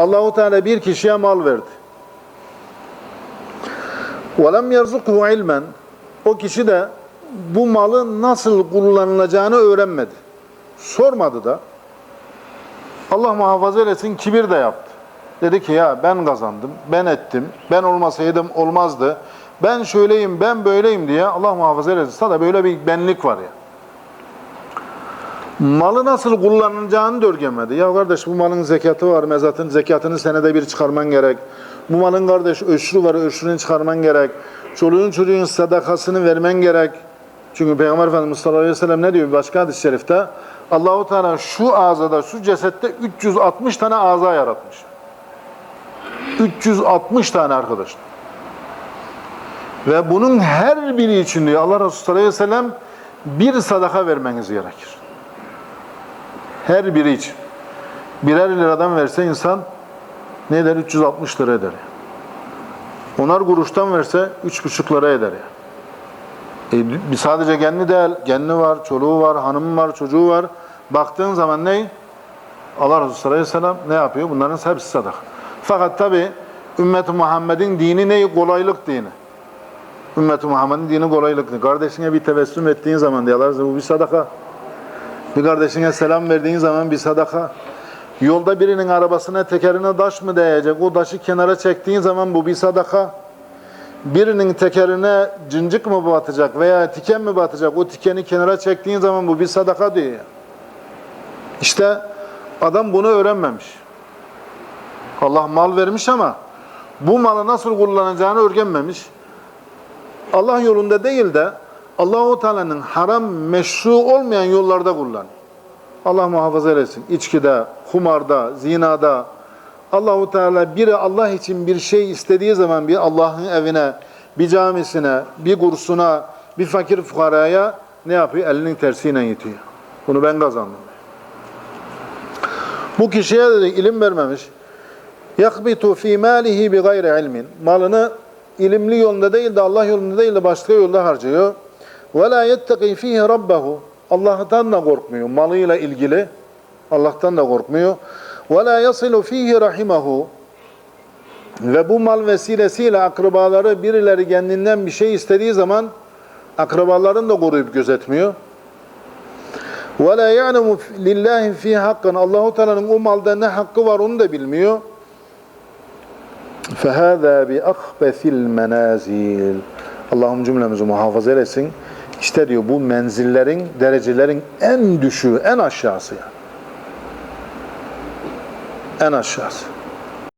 Allahu Teala bir kişiye mal verdi. وَلَمْ يَرْزُقْهُ ilmen O kişi de bu malı nasıl kullanılacağını öğrenmedi. Sormadı da. Allah muhafaza eylesin kibir de yaptı. Dedi ki ya ben kazandım, ben ettim, ben olmasaydım olmazdı. Ben şöyleyim, ben böyleyim diye Allah muhafaza eylesin. Sana böyle bir benlik var ya. Malı nasıl kullanılacağını da örgemedi. Ya kardeş bu malın zekatı var, mezatın zekatını senede bir çıkarman gerek. Bu malın kardeş öşrü var, öşrünü çıkarman gerek. Çoluğun çocuğun sadakasını vermen gerek. Çünkü Peygamber Efendimiz sallallahu aleyhi ve sellem ne diyor bir başka hadis-i şerifte? Allahu Teala şu ağzada, şu cesette 360 tane ağza yaratmış. 360 tane arkadaşlar. Ve bunun her biri için diyor Allah Resulü sallallahu aleyhi ve sellem bir sadaka vermeniz gerekir. Her biri için. Birer liradan verse insan ne eder? 360 lira eder. Onar kuruştan verse 3,5 lira eder. E, sadece kendi değil, kendi var, çoluğu var, hanımı var, çocuğu var. Baktığın zaman ne? Allah Resulü sallallahu aleyhi ve sellem ne yapıyor? Bunların hepsi sadaka. Fakat tabi ümmet Muhammed'in dini ne? Kolaylık dini. Ümmet Muhammed'in dini kolaylık dini. Kardeşine bir tebessüm ettiğin zaman diyorlar bu bir sadaka. Bir kardeşine selam verdiğin zaman bir sadaka. Yolda birinin arabasına tekerine taş mı değecek? O taşı kenara çektiğin zaman bu bir sadaka. Birinin tekerine cincik mi batacak veya tiken mi batacak? O tikeni kenara çektiğin zaman bu bir sadaka diyor. İşte adam bunu öğrenmemiş. Allah mal vermiş ama bu malı nasıl kullanacağını öğrenmemiş. Allah yolunda değil de Allahu Teala'nın haram meşru olmayan yollarda kullan. Allah muhafaza eylesin. İçkide, kumarda, zinada. Allahu Teala biri Allah için bir şey istediği zaman bir Allah'ın evine, bir camisine, bir kursuna, bir fakir fukaraya ne yapıyor? Elinin tersiyle itiyor. Bunu ben kazandım. Bu kişiye de ilim vermemiş. Yakbitu fi malihi bi gayri ilmin. Malını ilimli yolunda değil de Allah yolunda değil de başka yolda harcıyor Ve la yetteki fihi rabbehu. Allah'tan da korkmuyor. Malıyla ilgili Allah'tan da korkmuyor. Ve la yasilu fihi rahimehu. Ve bu mal vesilesiyle akrabaları birileri kendinden bir şey istediği zaman akrabalarını da koruyup gözetmiyor. Ve la ya'lemu lillahi fi hakkın. Allahu Teala'nın o malda ne hakkı var onu da bilmiyor. فَهَذَا بِأَخْبَثِ الْمَنَازِلِ Allah'ım cümlemizi muhafaza eylesin. İşte diyor bu menzillerin, derecelerin en düşüğü, en aşağısı yani. En aşağısı.